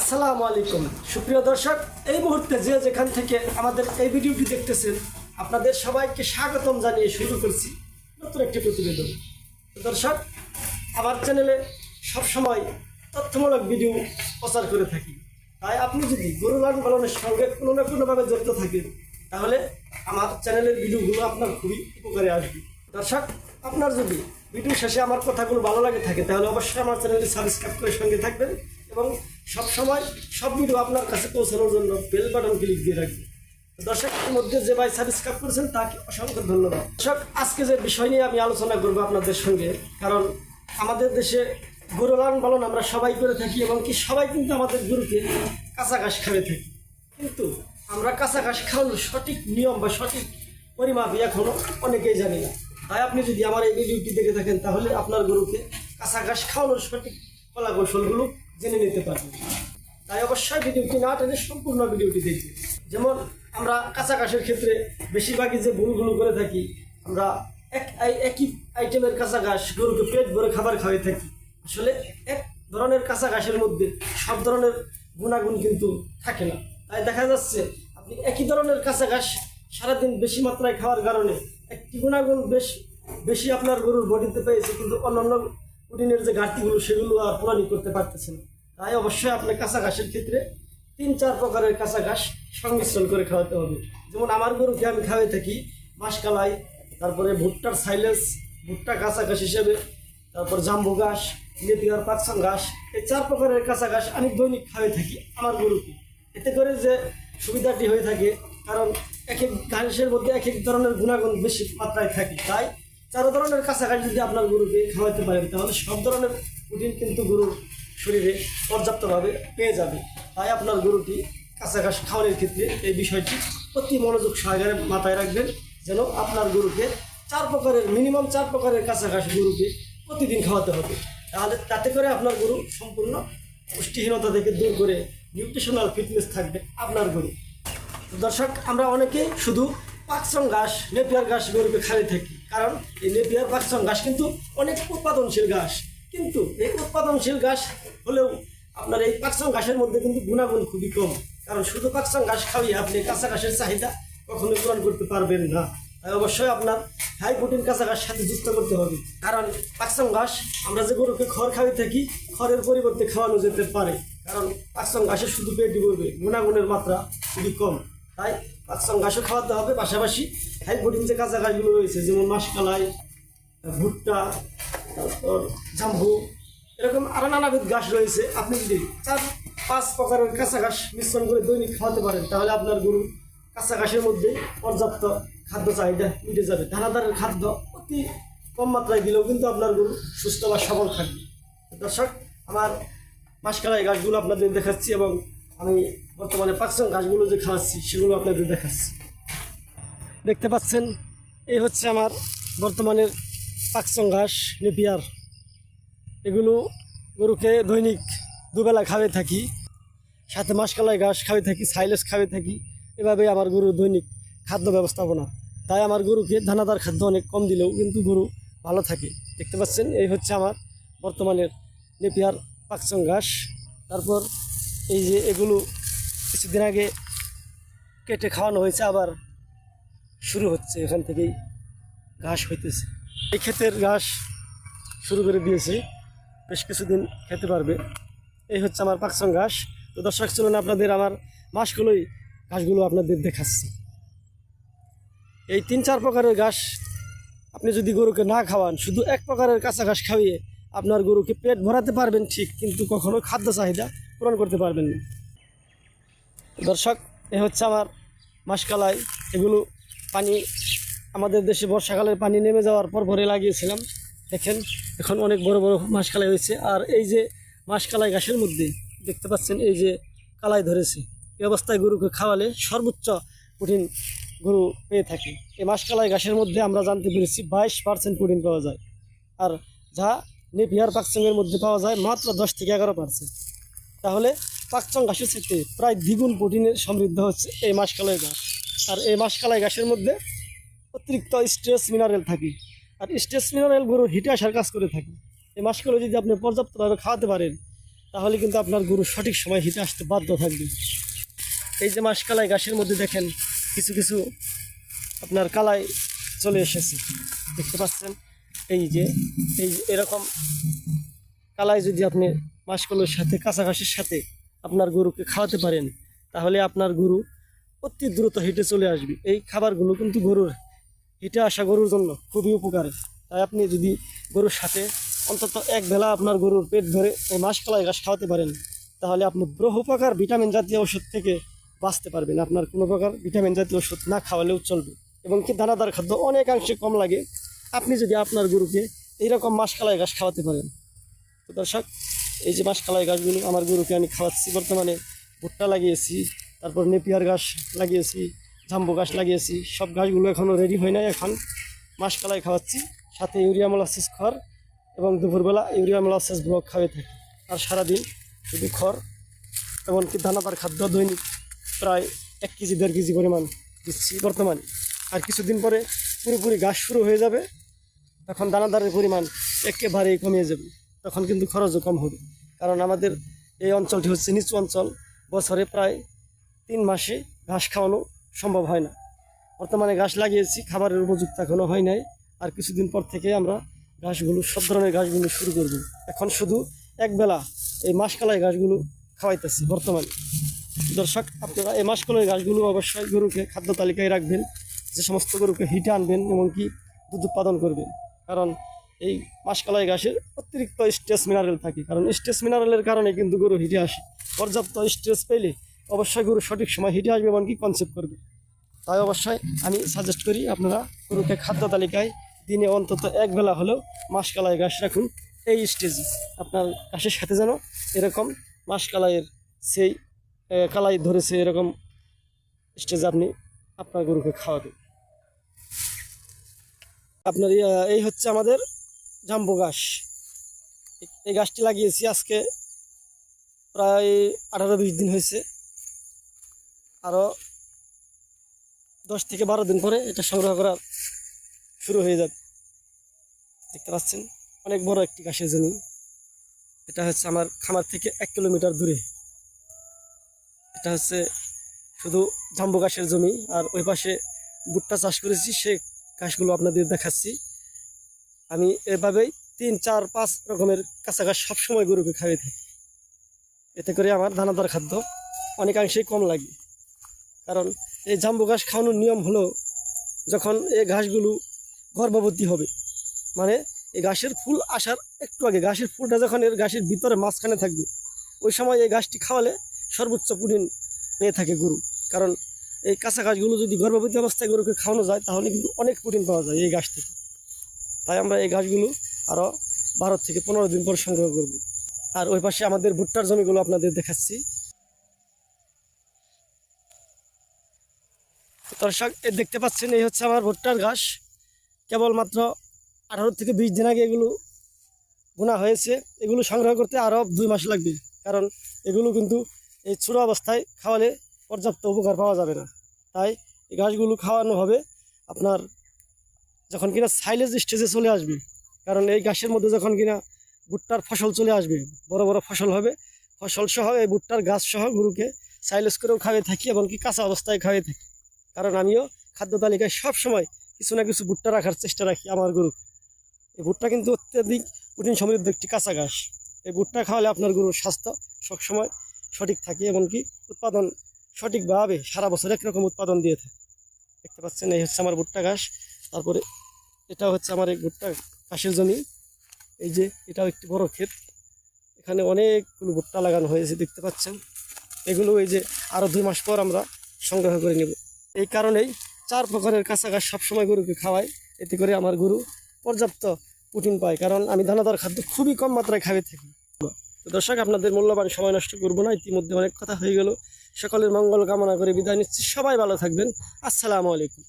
আসসালামু আলাইকুম। সুপ্রিয় দর্শক, এই মুহূর্তে যে যেখান থেকে আমাদের এই ভিডিওটি দেখতেছেন, আপনাদের সবাইকে স্বাগতম জানিয়ে শুরু করছি নতুন একটি প্রতিবেদন। দর্শক, আমার চ্যানেলে সবসময় তথ্যমূলক ভিডিও প্রচার করে থাকি। তাই আপনি যদি গরু লালন পালনের সঙ্গে কোনো না কোনোভাবে জড়িত থাকেন, তাহলে আমার চ্যানেলের ভিডিওগুলো আপনার খুবই উপকারে আসবে। দর্শক, আপনার যদি ভিডিও শেষে আমার কথাগুলো ভালো লাগে থাকে, তাহলে অবশ্যই আমার চ্যানেলটি সাবস্ক্রাইব করে সঙ্গে থাকবেন এবং সব সময় সব ভিডিও আপনার কাছে পৌঁছানোর জন্য বেল বাটন ক্লিক দিয়ে রাখবেন দর্শকের মধ্যে যে ভাই সাবস্ক্রাইব করেছেন, তাকে অসংখ্য ধন্যবাদ। দর্শক, আজকে যে বিষয় নিয়ে আমি আলোচনা করব আপনাদের সঙ্গে, কারণ আমাদের দেশে গরু লালন পালন আমরা সবাই করে থাকি এবং কি সবাই কিন্তু আমাদের গরুকে কাঁচা ঘাস খাবে থাকি। কিন্তু আমরা কাঁচা ঘাস খাওয়ানোর সঠিক নিয়ম বা সঠিক পরিমাপ এখনও অনেকেই জানি না। তাই আপনি যদি আমার এই ভিডিওটি দেখে থাকেন, তাহলে আপনার গরুকে কাঁচা ঘাস খাওয়ানোর সঠিক কলা কৌশলগুলো জেনে নিতে পারবেন তাই অবশ্যই ভিডিওটি না টেনে সম্পূর্ণ ভিডিওটি দেখবেন যেমন আমরা ঘাসের ক্ষেত্রে বেশিরভাগই যে ভুলগুলো করে থাকি, আমরা এক একই আইটেমের কাঁচা ঘাস গরুকে পেট ভরে খাবার খাওয়াই থাকি। আসলে এক ধরনের কাঁচা ঘাসের মধ্যে সব ধরনের গুণাগুণ কিন্তু থাকে না। তাই দেখা যাচ্ছে আপনি একই ধরনের কাঁচা ঘাস সারাদিন বেশি মাত্রায় খাওয়ার কারণে একটি গুণাগুণ বেশ বেশি আপনার গরুর বডিতে পেয়েছে, কিন্তু অন্যান্য প্রোটিনের যে ঘাটতিগুলো সেগুলো আর পূরণই করতে পারতেছে না। তাই অবশ্যই আপনার কাঁচা ঘাসের ক্ষেত্রে তিন, চার প্রকারের কাঁচা ঘাস সংমিশ্রণ করে খাওয়াতে হবে। যেমন আমার গরুকে আমি খাওয়াই থাকি মাসকালাই, তারপরে ভুট্টার সাইলেন্স ভুট্টা কাঁচা ঘাস হিসেবে, তারপর জাম্বু ঘাস, নেপিয়ার পাকসান ঘাস, এই চার প্রকারের কাঁচা ঘাস আমি দৈনিক খাওয়াই থাকি আমার গরুকে। এতে করে যে সুবিধাটি হয়ে থাকে, কারণ এক এক ঘাসের মধ্যে এক এক ধরনের গুণাগুণ বেশি মাত্রায় থাকে। তাই চার ধরনের কাছাকাছি যদি আপনার গরুকে খাওয়াতে পারেন, তাহলে সব ধরনের প্রোটিন কিন্তু গরুর শরীরে পর্যাপ্তভাবে পেয়ে যাবে। তাই আপনার গরুটি ঘাস খাওয়ানোর ক্ষেত্রে এই বিষয়টি অতি মনোযোগ সহকারে মাথায় রাখবেন, যেন আপনার গরুকে চার প্রকারের মিনিমাম চার প্রকারের ঘাস গরুকে প্রতিদিন খাওয়াতে হবে। তাহলে তাতে করে আপনার গরু সম্পূর্ণ পুষ্টিহীনতা থেকে দূর করে নিউট্রিশনাল ফিটনেস থাকবে আপনার গরু। দর্শক, আমরা অনেকে শুধু পাকসং ঘাস, নেপিয়ার ঘাস গরুকে খাইয়ে থাকি। কারণ এই নেপিয়ার পাকসং ঘাস কিন্তু অনেক উৎপাদনশীল ঘাস। কিন্তু এই উৎপাদনশীল ঘাস হলেও আপনার এই পাকসং ঘাসের মধ্যে কিন্তু গুণাগুণ খুবই কম। কারণ শুধু পাকসং ঘাস খাওয়িয়ে আপনি কাঁচা ঘাসের চাহিদা কখনোই পূরণ করতে পারবেন না। তাই অবশ্যই আপনার হাই প্রোটিন কাঁচা ঘাস সাথে যুক্ত করতে হবে। কারণ পাকসং ঘাস, আমরা যে গরুকে খড় খাওয়াই থাকি, খড়ের পরিবর্তে খাওয়ানো যেতে পারে। কারণ পাকসং ঘাসে শুধু পেট ডুববে গুণাগুণের মাত্রা খুবই কম। তাই পাকসং ঘাসও খাওয়াতে হবে, পাশাপাশি হাই প্রোটিন যে কাঁচা ঘাসগুলো রয়েছে, যেমন মাসকালাই, ভুট্টা, তারপর জাম্বু, এরকম আরও নানাবিধ ঘাস রয়েছে। আপনি যদি চার, পাঁচ প্রকারের কাঁচা ঘাস মিশ্রণ করে দৈনিক খাওয়াতে পারেন, তাহলে আপনার গরু কাঁচা ঘাসের মধ্যে পর্যাপ্ত খাদ্য চাহিদা মিটে যাবে। দানাদারের খাদ্য অতি কম মাত্রায় দিলেও কিন্তু আপনার গরু সুস্থ বা সবল থাকবে। দর্শক, আমার মাসকালাই গাছগুলো আপনাদের দেখাচ্ছি এবং আমি বর্তমানে পাকসং গাছগুলো যে খাওয়াচ্ছি, সেগুলো আপনাদের দেখাচ্ছি। দেখতে পাচ্ছেন, এই হচ্ছে আমার বর্তমানের পাকসং ঘাস, নেপিয়ার। এগুলো গরুকে দৈনিক দুবেলা খাওয়াই থাকি, সাথে মাসকালাই ঘাস খাওয়াই থাকি, সাইলেস খাওয়াই থাকি এভাবে আমার গরুর দৈনিক খাদ্য ব্যবস্থাপনা। তাই আমার গরুকে দানাদার খাদ্য অনেক কম দিলেও কিন্তু গরু ভালো থাকে। দেখতে পাচ্ছেন, এই হচ্ছে আমার বর্তমানের নেপিয়ার পাকসং ঘাস। তারপর এই যে এগুলো কিছুদিন আগে কেটে খাওয়ানো হয়েছে, আবার শুরু হচ্ছে। এখান থেকেই ঘাস হইতেছে। এই ক্ষেতের ঘাস শুরু করে দিয়েছে। বেশ কিছুদিন খেতে পারবে। এই হচ্ছে আমার পাকসং ঘাস। তো দর্শক, চলুন আপনাদের আমার মাসগুলোই ঘাসগুলো আপনাদের দেখাচ্ছি। এই তিন চার প্রকারের ঘাস আপনি যদি গরুকে না খাওয়ান, শুধু এক প্রকারের কাঁচা ঘাস খাইয়ে আপনার গরুকে পেট ভরাতে পারবেন ঠিক, কিন্তু কখনো খাদ্য চাহিদা পূরণ করতে পারবেন না। দর্শক, এ হচ্ছে আমার মাসকালাই। এগুলো পানি, আমাদের দেশে বর্ষাকালের পানি নেমে যাওয়ার পর ভরে লাগিয়েছিলাম। দেখেন, এখন অনেক বড় বড় মাসকালাই হয়েছে। আর এই যে মাসকালাই ঘাসের মধ্যে দেখতে পাচ্ছেন, এই যে কালাই ধরেছে। এই অবস্থায় গরুকে খাওয়ালে সর্বোচ্চ প্রোটিন গরু পেয়ে থাকে। এই মাসকালাই ঘাসের মধ্যে আমরা জানতে পেরেছি, বাইশ পার্সেন্ট প্রোটিন পাওয়া যায়। আর যা নেপিয়ার পাকসঙ্গের মধ্যে পাওয়া যায় মাত্র দশ থেকে এগারো পার্সেন্ট। তাহলে পাকচং ঘাসের থেকে প্রায় দ্বিগুণ প্রোটিনের সমৃদ্ধ হচ্ছে এই মাসকালাই ঘাস আর এই মাসকালাই ঘাসের মধ্যে অতিরিক্ত স্ট্রেস মিনারেল থাকে। আর স্ট্রেস মিনারেল গরুর হিটে আসার কাজ করে থাকে। এই মাসগুলো যদি আপনি পর্যাপ্তভাবে খাওয়াতে পারেন, তাহলে কিন্তু আপনার গরু সঠিক সময় হিটে আসতে বাধ্য থাকবে। এই যে মাসকালাই গাছের মধ্যে দেখেন, কিছু কিছু আপনার কালাই চলে এসেছে। দেখতে পাচ্ছেন? এই যে, এই এরকম কালাই যদি আপনি মাসকলের সাথে কাঁচা ঘাসের সাথে আপনার গরুকে খাওয়াতে পারেন, তাহলে আপনার গরু অতি দ্রুত হিটে চলে আসবে। এই খাবারগুলো কিন্তু গরুর হিটে আসা গরুর জন্য খুবই উপকারী। তাই আপনি যদি গরুর সাথে অন্তত এক বেলা আপনার গরুর পেট ধরে এই মাসকলাই ঘাস খাওয়াতে পারেন, তাহলে আপনি বহু প্রকার ভিটামিন জাতীয় ওষুধ থেকে বাঁচতে পারবেন। আপনার কোনো প্রকার ভিটামিন জাতীয় ওষুধ না খাওয়ালেও চলবে। এবং কি দানাদার খাদ্য অনেকাংশে কম লাগে। আপনি যদি আপনার গরুকে এইরকম মাসকালাই ঘাস খাওয়াতে পারেন। তো দর্শক এই যে মাসকালাই গাছগুলো আমার গরুকে আমি খাওয়াচ্ছি, বর্তমানে ভুট্টা লাগিয়েছি, তারপর নেপিয়ার গাছ লাগিয়েছি, জাম্বু গাছ লাগিয়েছি, সব গাছগুলো এখনও রেডি হয় নাই এখন। মাসকালাই খাওয়াচ্ছি, সাথে ইউরিয়া মোলাসিস খড় এবং দুপুরবেলা ইউরিয়া মোলাসিস ব্লক খাওয়াই থাকি। আর সারাদিন শুধু খড় এমনকি দানাদার খাদ্য দৈনিক প্রায় এক কেজি, দেড় কেজি পরিমাণ দিচ্ছি বর্তমানে। আর কিছুদিন পরে পুরোপুরি গাছ শুরু হয়ে যাবে তখন দানাদারের পরিমাণ একেবারেই কমিয়ে যাবে। তখন কিন্তু খরচও কম হবে। কারণ আমাদের এই অঞ্চলটি হচ্ছে নিচু অঞ্চল। বছরে প্রায় তিন মাসে ঘাস খাওয়ানো সম্ভব হয় না। বর্তমানে ঘাস লাগিয়েছি, খাবারের উপযুক্ত এখনও হয় নাই। আর কিছুদিন পর থেকে আমরা ঘাসগুলো, সব ধরনের ঘাসগুলো শুরু করব। এখন শুধু একবেলা এই মাসকালাই ঘাসগুলো খাওয়াইতেছি বর্তমানে। দর্শক, আপনারা এই মাসকলের ঘাসগুলো অবশ্যই গরুকে খাদ্য তালিকায় রাখবেন। যে সমস্ত গরুকে হিটে আনবেন এমনকি দুধ উৎপাদন করবেন। কারণ এই মাসকালাই ঘাসের অতিরিক্ত স্ট্রেস মিনারেল থাকে। কারণ স্ট্রেস মিনারেলের কারণে কিন্তু গরু হিটে আসে। পর্যাপ্ত স্ট্রেস পেলে অবশ্যই গরু সঠিক সময় হিটে আসবে এমনকি কনসেপ্ট করবে। তাই অবশ্যই আমি সাজেস্ট করি আপনারা গরুকে খাদ্য তালিকায় দিনে অন্তত এক বেলা হলেও মাসকালাই ঘাস রাখুন। এই স্টেজে আপনার ঘাসের সাথে যেন এরকম মাসকালাইয়ের সেই কালাই ধরেছে এরকম স্টেজে আপনি আপনার গরুকে খাওয়াবেন। আপনার এই হচ্ছে আমাদের জাম্বু গাছ এই- গাছটি লাগিয়েছি আজকে প্রায় আঠারো বিশ দিন হয়েছে। আরও দশ থেকে বারো দিন পরে এটা সংগ্রহ করা শুরু হয়ে যাবে। দেখতে পাচ্ছেন, অনেক বড় একটি গাছের জমি। এটা হচ্ছে আমার খামার থেকে এক কিলোমিটার দূরে। এটা হচ্ছে শুধু জাম্বু গাছের জমি, আর ওই পাশে ভুট্টা চাষ করেছি, সে গাছগুলো আপনাদের দেখাচ্ছি। আমি এভাবেই তিন, চার, পাঁচ রকমের কাঁচা ঘাস সবসময় গরুকে খাইয়ে থাকি। এতে করে আমার দানাদার খাদ্য অনেকাংশেই কম লাগে। কারণ এই জাম্বু ঘাস খাওয়ানোর নিয়ম হলো যখন এই ঘাসগুলো গর্ভবতী হবে মানে এই ঘাসের ফুল আসার একটু আগে, ঘাসের ফুলটা যখন এর ঘাসের ভিতরে মাঝখানে থাকবে, ওই সময় এই ঘাসটি খাওয়ালে সর্বোচ্চ প্রোটিন পেয়ে থাকে গরু। কারণ এই কাঁচা ঘাসগুলো যদি গর্ভবতী অবস্থায় গরুকে খাওয়ানো যায়, তাহলে কিন্তু অনেক প্রোটিন পাওয়া যায় এই ঘাস থেকে। তাই আমরা এই ঘাসগুলো আরও বারো থেকে পনেরো দিন পর সংগ্রহ করব। আর ওই পাশে আমাদের ভুট্টার জমিগুলো আপনাদের দেখাচ্ছি। দর্শক দেখতে পাচ্ছেন, এই হচ্ছে আমার ভুট্টার ঘাস। কেবলমাত্র আঠারো থেকে বিশ দিন আগে এগুলো বোনা হয়েছে। এগুলো সংগ্রহ করতে আরও দুই মাস লাগবে, কারণ এগুলো কিন্তু এই ছোটো অবস্থায় খাওয়ালে পর্যাপ্ত উপকার পাওয়া যাবে না। তাই এই ঘাসগুলো খাওয়ানো হবে আপনার যখন কিনা সাইলেজ স্টেজে চলে আসবে, কারণ এই গাছের মধ্যে যখন কিনা ভুট্টার ফসল চলে আসবে, বড় বড় ফসল হবে, ফসল সহ এই ভুট্টার গাছ সহ গরুকে সাইলেজ করেও খাওয়াই থাকি এমনকি কাঁচা অবস্থায় খাওয়াই থাকি। কারণ আমিও খাদ্য তালিকায় সব সময় কিছু না কিছু ভুট্টা রাখার চেষ্টা রাখি আমার গরু এই ভুট্টা কিন্তু অত্যাধিক প্রোটিন সমৃদ্ধ একটি কাঁচা ঘাস। এই ভুট্টা খাওয়ালে আপনার গরুর স্বাস্থ্য সবসময় সঠিক থাকে এমনকি উৎপাদন সঠিকভাবে সারা বছর একরকম উৎপাদন দিয়ে থাকে। দেখতে পাচ্ছেন, এই হচ্ছে আমার ভুট্টা ঘাস। তারপরে এটা হচ্ছে আমার এই ভুট্টা ঘাসের জমি। এই যে এটাও একটি বড় ক্ষেত। এখানে অনেকগুলো ভুট্টা লাগানো হয়েছে, দেখতে পাচ্ছেন। এগুলো এই যে আরও দুই মাস পর আমরা সংগ্রহ করে নেব। এই কারণেই চার প্রকারের কাঁচা ঘাস সবসময় গরুকে খাওয়াই। এতে করে আমার গরু পর্যাপ্ত প্রোটিন পায়, কারণ আমি দানাদার খাদ্য খুবই কম মাত্রায় খাবে থাকি। তো দর্শক, আপনাদের মূল্যবান সময় নষ্ট করব না, ইতিমধ্যে অনেক কথা হয়ে গেল। সকলের মঙ্গল কামনা করে বিদায় নিচ্ছি। সবাই ভালো থাকবেন। আসসালামু আলাইকুম।